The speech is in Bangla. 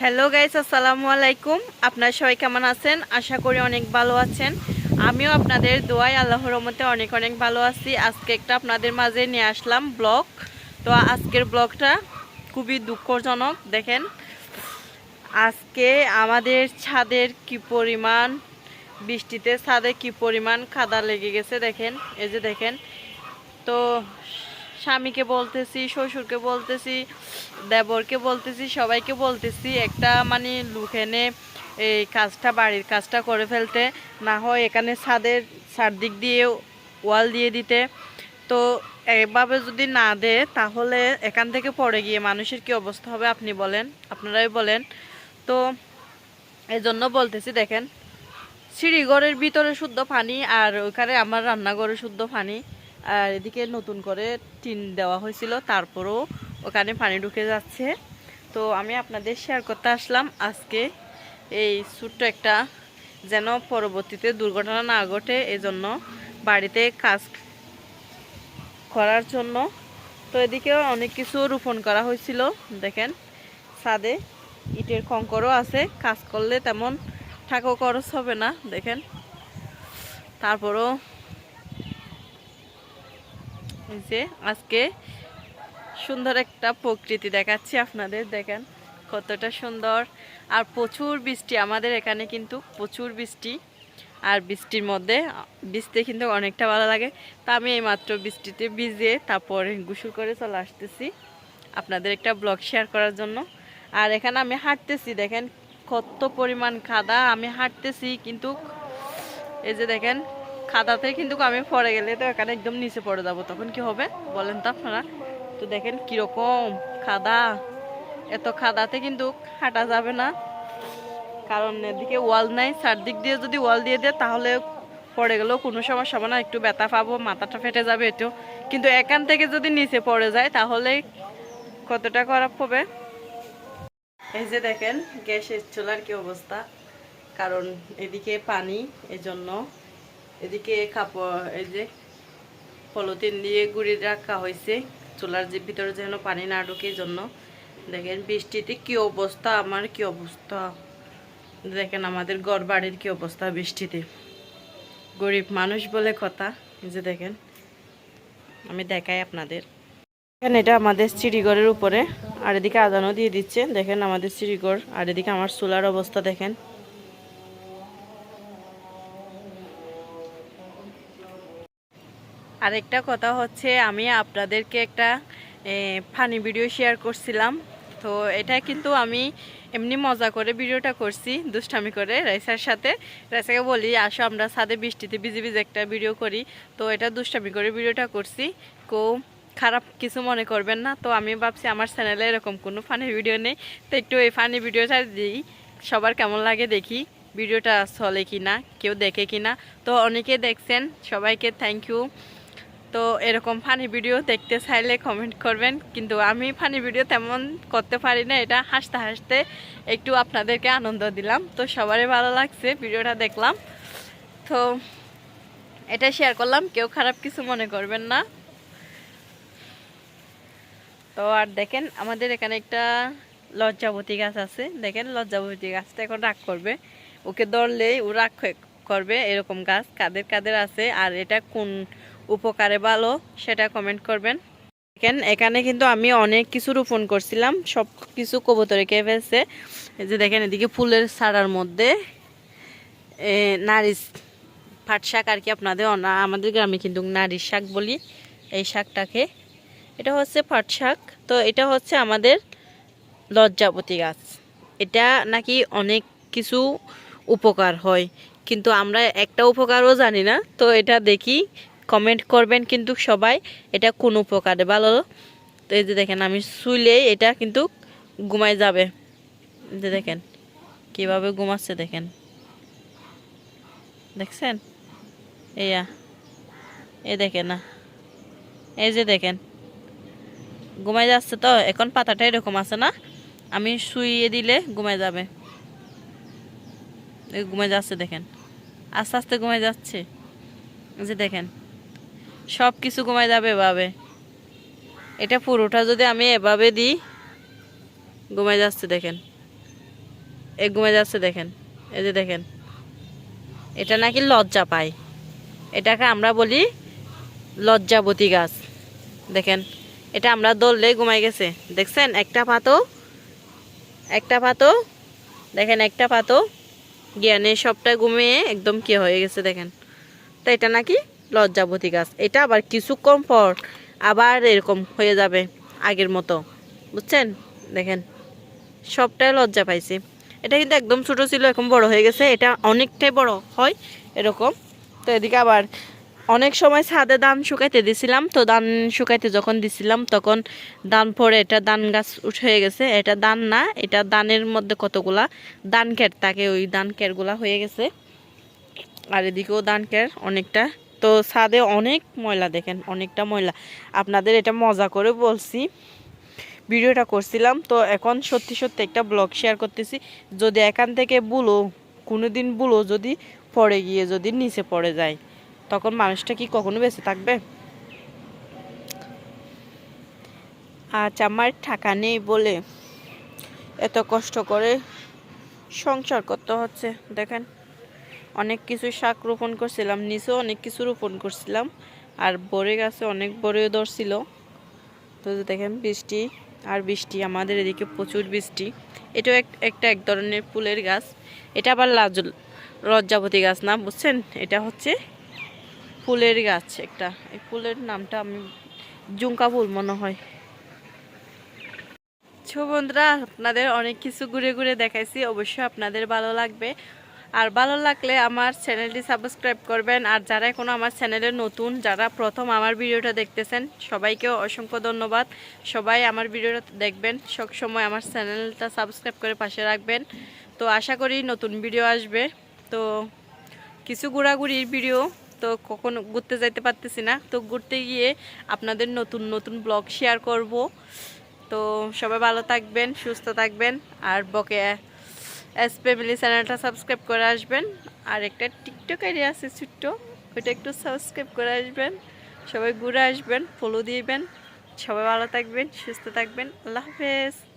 হ্যালো গাইস আসসালামু আলাইকুম। আপনারা সবাই কেমন আছেন? আশা করি অনেক ভালো আছেন। আমিও আপনাদের দোয়াই আল্লাহর রহমতে অনেক অনেক ভালো আছি। আজকে একটা আপনাদের মাঝে নিয়ে আসলাম ব্লগ। তো আজকের ব্লগটা খুবই দুঃখজনক, দেখেন। আজকে আমাদের ছাদের কি পরিমাণ, বৃষ্টিতে ছাদে কি পরিমাণ খাদা লেগে গেছে, দেখেন। এই যে দেখেন। তো স্বামীকে বলতেছি, শ্বশুরকে বলতেছি, দেবরকে বলতেছি, সবাইকে বলতেছি, একটা মানে লুক এনে এই কাজটা, বাড়ির কাজটা করে ফেলতে, না হয় এখানে ছাদের চারদিক দিয়ে ওয়াল দিয়ে দিতে। তো এভাবে যদি না দেয় তাহলে এখান থেকে পড়ে গিয়ে মানুষের কি অবস্থা হবে আপনি বলেন, আপনারাই বলেন। তো এই জন্য বলতেছি, দেখেন, সিঁড়িঘরের ভিতরে শুদ্ধ পানি আর ওখানে আমার রান্নাঘরে শুদ্ধ পানি। আর এদিকে নতুন করে টিন দেওয়া হয়েছিল, তারপরেও ওখানে পানি ঢুকে যাচ্ছে। তো আমি আপনাদের শেয়ার করতে আসলাম আজকে এই ছোট্ট একটা যেন পরবর্তীতে দুর্ঘটনা না ঘটে এজন্য বাড়িতে কাজ করার জন্য। তো এদিকেও অনেক কিছু রোপণ করা হয়েছিল, দেখেন ছাদে ইটের কঙ্করও আছে, কাজ করলে তেমন টাকাও খরচ হবে না, দেখেন। তারপরও যে আজকে সুন্দর একটা প্রকৃতি দেখাচ্ছি আপনাদের, দেখেন কতটা সুন্দর। আর প্রচুর বৃষ্টি, আমাদের এখানে কিন্তু প্রচুর বৃষ্টি। আর বৃষ্টির মধ্যে বৃষ্টি কিন্তু অনেকটা ভালো লাগে। তা আমি এই মাত্র বৃষ্টিতে ভিজে তারপরে গোসল করে চলে আসতেছি আপনাদের একটা ব্লগ শেয়ার করার জন্য। আর এখানে আমি হাঁটতেছি, দেখেন কত পরিমাণ খাদা, আমি হাঁটতেছি কিন্তু এই যে দেখেন খাদাতে, কিন্তু আমি পড়ে গেলে তো এখানে একদম নিচে পড়ে যাব। তখন কি হবে? বলেন তো আপনারা। তো দেখেন কীরকম খাদা। এত খাদাতে কিন্তু হাঁটা যাবে না। কারণ এদিকে ওয়াল নাই। চারদিক দিয়ে যদি ওয়াল দিয়ে দেয়, তাহলে পড়ে গেলেও কোনো সমস্যা হবে না। একটু ব্যথা পাবো, মাথাটা ফেটে যাবে একটু। কিন্তু এখান থেকে যদি নিচে পড়ে যায়, তাহলে কতটা খারাপ হবে? এই যে দেখেন, গ্যাসের চুলার কি অবস্থা। কারণ এদিকে পানি, এজন্য এদিকে কাপড় এই যে পলিথিন দিয়ে গুড়ি রাখা হয়েছে, চুলার যে ভিতরে যেন পানি না ঢুকে জন্য। দেখেন বৃষ্টিতে কি অবস্থা, আমার কি অবস্থা। দেখেন আমাদের ঘর বাড়ির কি অবস্থা বৃষ্টিতে। গরিব মানুষ বলে কথা যে দেখেন। আমি দেখাই আপনাদের। দেখেন এটা আমাদের চিড়িগড়ের উপরে, আর এদিকে আদানও দিয়ে দিচ্ছে। দেখেন আমাদের চিড়িগড় আর এদিকে আমার চুলার অবস্থা দেখেন। আরেকটা কথা হচ্ছে, আমি আপনাদেরকে একটা ফানি ভিডিও শেয়ার করছিলাম। তো এটা কিন্তু আমি এমনি মজা করে ভিডিওটা করছি, দুষ্টামি করে রাইসার সাথে। রাইসাকে বলি, আসো আমরা ছাদে বৃষ্টিতে ভিজে ভিজে একটা ভিডিও করি। তো এটা দুষ্টামি করে ভিডিওটা করছি। কো খারাপ কিছু মনে করবেন না। তো আমি ভাবছি আমার চ্যানেলে এরকম কোনো ফানি ভিডিও নেই। তো একটু এই ফানি ভিডিওটা দিই, সবার কেমন লাগে দেখি ভিডিওটা চলে কি না কেউ দেখে কি না তো অনেকে দেখছেন, সবাইকে থ্যাংক ইউ তো এরকম ফানি ভিডিও দেখতে চাইলে কমেন্ট করবেন। কিন্তু আমি ফানি ভিডিও তেমন করতে পারি না, এটা হাসতে হাসতে একটু আপনাদেরকে আনন্দ দিলাম। তো সবারই ভালো লাগছে, ভিডিওটা দেখলাম। তো এটা শেয়ার করলাম, কেউ খারাপ কিছু মনে করবেন না। তো আর দেখেন, আমাদের এখানে একটা লজ্জাবতী গাছ আছে। দেখেন, লজ্জাবতী গাছটা এখন রাগ করবে। ওকে ধরলেই ও রাগ করবে, এরকম গাছ কাদের কাদের আছে, আর এটা কোন উপকারে ভালো, সেটা কমেন্ট করবেন। দেখেন, এখানে কিন্তু আমি অনেক কিছু রোপণ করছিলাম সব কিছু কবুতরে খেয়ে ফেলছে। এই যে দেখেন, এদিকে ফুলের ছাড়ার মধ্যে নারিশ পাট শাক আর কি আপনাদের আমাদের গ্রামে কিন্তু নারী শাক বলি, এই শাকটাকে। এটা হচ্ছে পাট শাক, তো এটা হচ্ছে আমাদের লজ্জাপতি গাছ। এটা নাকি অনেক কিছু উপকার হয়, কিন্তু আমরা একটা উপকারও জানি না, তো এটা দেখি কমেন্ট করবেন কিন্তু সবাই এটা কোন উপকারে, ভালো? তো এই যে দেখেন, আমি শুইলেই এটা কিন্তু ঘুমাই যাবে। যে দেখেন, কীভাবে ঘুমাচ্ছে দেখেন। দেখছেন? এইয়া এ দেখেন না। এই যে দেখেন ঘুমাই যাচ্ছে তো, এখন পাতাটা এরকম আছে না? আমি শুইয়ে দিলে ঘুমাই যাবে। ঘুমাই যাচ্ছে দেখেন। আস্তে আস্তে ঘুমাই যাচ্ছে। যে দেখেন সব কিছু কমায় যাবে এভাবে। এটা পুরোটা যদি আমি এভাবে দিই ঘুমাই যাচ্ছে দেখেন। এ ঘুমে যাচ্ছে দেখেন, এই যে দেখেন। এটা নাকি লজ্জা পায়। এটাকে আমরা বলি লজ্জাবতী গাছ। দেখেন, এটা আমরা দৌড়লে ঘুমাই গেছে। দেখছেন, একটা পাতো একটা পাতো, দেখেন, একটা পাতো। জ্ঞানে সবটা ঘুমিয়ে একদম কি হয়ে গেছে দেখেন। তো এটা নাকি লজ্জাবতী গাছ। এটা আবার কিছুক্ষণ পর আবার এরকম হয়ে যাবে আগের মতো। বুঝছেন? দেখেন, সবটাই লজ্জা পাইছি। এটা কিন্তু একদম ছোট ছিল, এখন বড় হয়ে গেছে। এটা অনেকটাই বড় হয় এরকম। তো এদিকে আবার অনেক সময় ছাদে ধান শুকাইতে দিছিলাম। তো ধান শুকাইতে যখন দিছিলাম, তখন ধান পরে এটা ধান গাছ উঠে গেছে। এটা ধান না, এটা ধানের মধ্যে কতগুলা? ধান কের থাকে ওই ধান কেরগুলা হয়ে গেছে। আর এদিকেও ধান কের অনেকটা তো ছাদে অনেক ময়লা দেখেন, অনেকটা ময়লা। আপনাদের এটা মজা করে বলছি, ভিডিওটা করছিলাম, তো এখন সত্যি সত্যি একটা ব্লগ শেয়ার করতেছি। যদি এখান থেকে বুলো কোনো দিন বুলো যদি পড়ে গিয়ে যদি নিচে পড়ে যায়, তখন মানুষটা কি কখনো বেঁচে থাকবে? আজ আমার টাকা নেই বলে এত কষ্ট করে সংসার করতে হচ্ছে, দেখেন। অনেক কিছু শাক রোপণ করছিলাম, নিচেও অনেক কিছু রোপণ করছিলাম, আর বড়ে গাছে অনেক বড়ে ধরছিল। তো দেখেন বৃষ্টি আর বৃষ্টি, আমাদের এদিকে প্রচুর বৃষ্টি। এটাও এক- একটা এক ধরনের ফুলের গাছ। এটা আবার লাজ লজ্জাবতী গাছ না, বুঝছেন? এটা হচ্ছে ফুলের গাছ একটা। এই ফুলের নামটা আমি জুঙ্কা ফুল মনে হয়। বন্ধুরা, আপনাদের অনেক কিছু ঘুরে ঘুরে দেখাইছি, অবশ্যই আপনাদের ভালো লাগবে। আর ভালো লাগলে আমার চ্যানেলটি সাবস্ক্রাইব করবেন। আর যারা এখনও আমার চ্যানেলে নতুন, যারা প্রথম আমার ভিডিওটা দেখতেছেন সবাইকে অসংখ্য ধন্যবাদ। সবাই আমার ভিডিওটা দেখবেন, সব সময় আমার চ্যানেলটা সাবস্ক্রাইব করে পাশে রাখবেন। তো আশা করি নতুন ভিডিও আসবে। তো কিছু ঘোরাঘুরির ভিডিও তো কখনো ঘুরতে যাইতে পারতেছি না। তো ঘুরতে গিয়ে আপনাদের নতুন নতুন ব্লগ শেয়ার করব। তো সবাই ভালো থাকবেন, সুস্থ থাকবেন। আর বকে এস ফ্যামিলি চ্যানেলটা সাবস্ক্রাইব করে আসবেন। আর একটা টিকটক আইডিয়া আছে ছোট্ট, ওইটা একটু সাবস্ক্রাইব করে আসবেন। সবাই ঘুরে আসবেন ফলো দিবেন। সবাই ভালো থাকবেন, সুস্থ থাকবেন। আল্লাহ হাফেজ।